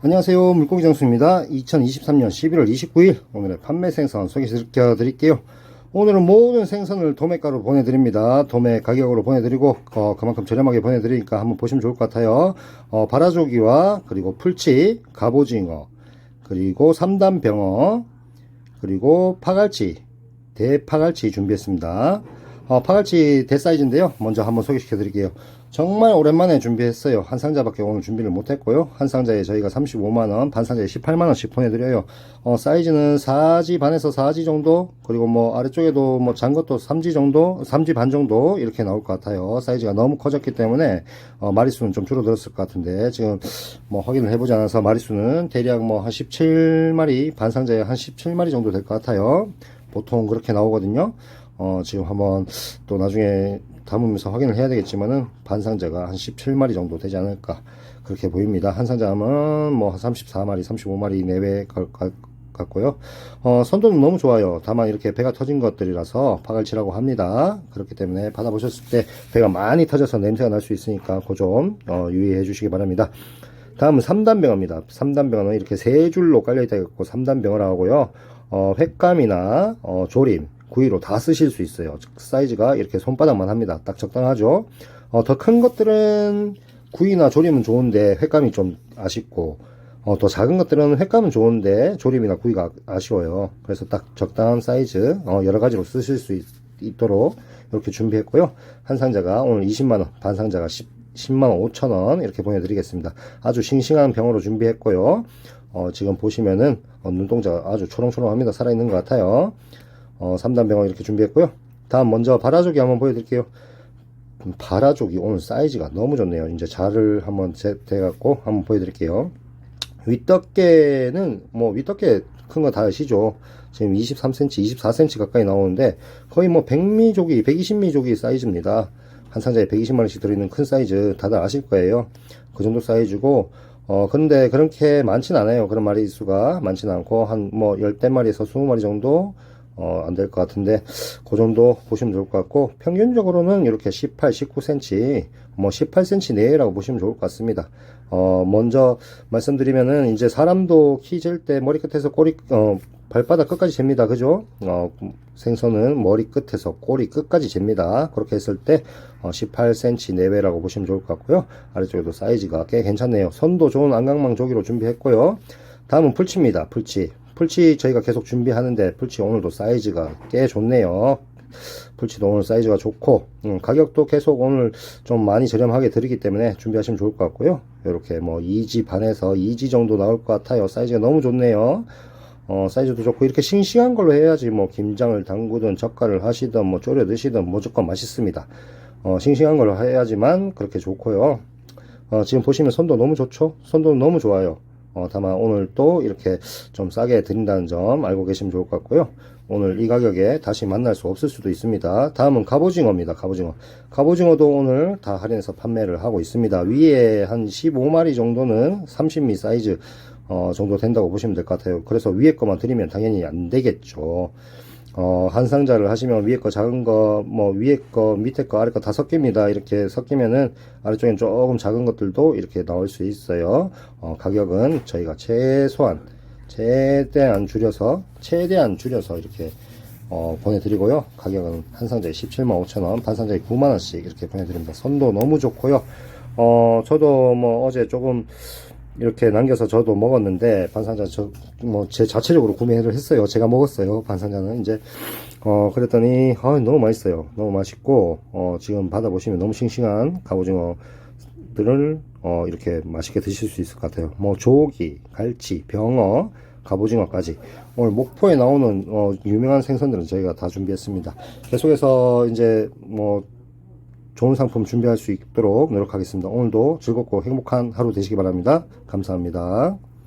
안녕하세요. 물고기 장수입니다. 2023년 11월 29일 오늘의 판매 생선 소개시켜 드릴게요. 오늘은 모든 생선을 도매가로 보내드립니다. 도매 가격으로 보내드리고 어, 그만큼 저렴하게 보내드리니까 한번 보시면 좋을 것 같아요. 어, 바라조기와 그리고 풀치, 갑오징어, 그리고 삼단병어, 그리고 파갈치, 대파갈치 준비했습니다. 어, 파갈치 대사이즈인데요. 먼저 한번 소개시켜 드릴게요. 정말 오랜만에 준비했어요. 한 상자밖에 오늘 준비를 못했고요. 한 상자에 저희가 35만원, 반 상자에 18만원씩 보내드려요. 어, 사이즈는 4지 반에서 4지 정도, 그리고 뭐 아래쪽에도 뭐 잔 것도 3지 정도, 3지 반 정도 이렇게 나올 것 같아요. 사이즈가 너무 커졌기 때문에 어, 마리수는 좀 줄어들었을 것 같은데 지금 뭐 확인을 해보지 않아서 마리수는 대략 뭐 한 17마리, 반 상자에 한 17마리 정도 될 것 같아요. 보통 그렇게 나오거든요. 어, 지금 한번 또 나중에 담으면서 확인을 해야 되겠지만은 반상자가 한 17마리 정도 되지 않을까 그렇게 보입니다. 한 상자 하면 뭐 한 34마리, 35마리 내외 갈것 같고요. 어, 선도는 너무 좋아요. 다만 이렇게 배가 터진 것들이라서 파갈치라고 합니다. 그렇기 때문에 받아보셨을 때 배가 많이 터져서 냄새가 날 수 있으니까 그점 어, 유의해 주시기 바랍니다. 다음은 3단 병어입니다. 3단 병어는 이렇게 세 줄로 깔려 있다 있고 3단 병어라고 하고요. 어, 횟감이나 어, 조림, 구이로 다 쓰실 수 있어요. 사이즈가 이렇게 손바닥만 합니다. 딱 적당하죠. 어, 더 큰 것들은 구이나 조림은 좋은데 횟감이 좀 아쉽고 어, 더 작은 것들은 횟감은 좋은데 조림이나 구이가 아쉬워요. 그래서 딱 적당한 사이즈 어, 여러 가지로 쓰실 수 있, 도록 이렇게 준비했고요. 한 상자가 오늘 20만원, 반 상자가 10, 10만 5천 원 이렇게 보내드리겠습니다. 아주 싱싱한 병으로 준비했고요. 어, 지금 보시면은 어, 눈동자가 아주 초롱초롱합니다. 살아있는 것 같아요. 어, 3단 병어 이렇게 준비했고요. 다음 먼저 바라조기 한번 보여드릴게요. 음, 바라조기 오늘 사이즈가 너무 좋네요. 이제 자를 한번 대갖고 한번 보여드릴게요. 윗덮개는 뭐 윗덮개 큰 거 다 아시죠? 지금 23cm, 24cm 가까이 나오는데 거의 뭐 100미조기, 120미조기 사이즈입니다. 한 상자에 120마리씩 들어있는 큰 사이즈 다들 아실 거예요. 그 정도 사이즈고 어 근데 그렇게 많진 않아요. 그런 마리 수가 많진 않고 한뭐 10대마리에서 20마리 정도 어, 안 될 것 같은데, 그 정도 보시면 좋을 것 같고, 평균적으로는 이렇게 18, 19cm, 뭐 18cm 내외라고 보시면 좋을 것 같습니다. 어, 먼저 말씀드리면은, 이제 사람도 키 잴 때 머리 끝에서 꼬리, 어, 발바닥 끝까지 잽니다. 그죠? 어, 생선은 머리 끝에서 꼬리 끝까지 잽니다. 그렇게 했을 때, 어, 18cm 내외라고 보시면 좋을 것 같고요. 아래쪽에도 사이즈가 꽤 괜찮네요. 선도 좋은 안강망 조기로 준비했고요. 다음은 풀치입니다. 풀치. 풀치 저희가 계속 준비하는데 풀치 오늘도 사이즈가 꽤 좋네요. 풀치도 오늘 사이즈가 좋고 음, 가격도 계속 오늘 좀 많이 저렴하게 드리기 때문에 준비하시면 좋을 것 같고요. 이렇게 뭐 2지 반에서 2지 정도 나올 것 같아요. 사이즈가 너무 좋네요. 어, 사이즈도 좋고 이렇게 싱싱한 걸로 해야지 뭐 김장을 담그든 젓갈을 하시든 뭐 졸여 드시든 무조건 맛있습니다. 어, 싱싱한 걸로 해야지만 그렇게 좋고요. 어, 지금 보시면 손도 너무 좋죠? 손도 너무 좋아요 어, 다만 오늘 또 이렇게 좀 싸게 드린다는 점 알고 계시면 좋을 것 같고요. 오늘 이 가격에 다시 만날 수 없을 수도 있습니다. 다음은 갑오징어입니다. 갑오징어. 갑오징어도 오늘 다 할인해서 판매를 하고 있습니다. 위에 한 15마리 정도는 30미 사이즈 어, 정도 된다고 보시면 될 것 같아요. 그래서 위에 거만 드리면 당연히 안 되겠죠. 어, 한 상자를 하시면 위에 거 작은 거, 뭐 위에 거, 밑에 거, 아래 거 다 섞입니다. 이렇게 섞이면은 아래쪽엔 조금 작은 것들도 이렇게 나올 수 있어요. 어, 가격은 저희가 최소한, 최대한 줄여서, 최대한 줄여서 이렇게 어, 보내드리고요. 가격은 한 상자에 17만 5천원, 반 상자에 9만원씩 이렇게 보내드립니다. 선도 너무 좋고요. 어, 저도 뭐 어제 조금 이렇게 남겨서 저도 먹었는데 반상자 저 뭐 제 자체적으로 구매를 했어요. 제가 먹었어요. 반상자는 이제 어 그랬더니 아 너무 맛있어요. 너무 맛있고 어 지금 받아보시면 너무 싱싱한 갑오징어들을 어 이렇게 맛있게 드실 수 있을 것 같아요. 뭐 조기, 갈치, 병어, 갑오징어까지 오늘 목포에 나오는 어 유명한 생선들은 저희가 다 준비했습니다. 계속해서 이제 뭐 좋은 상품 준비할 수 있도록 노력하겠습니다. 오늘도 즐겁고 행복한 하루 되시기 바랍니다. 감사합니다.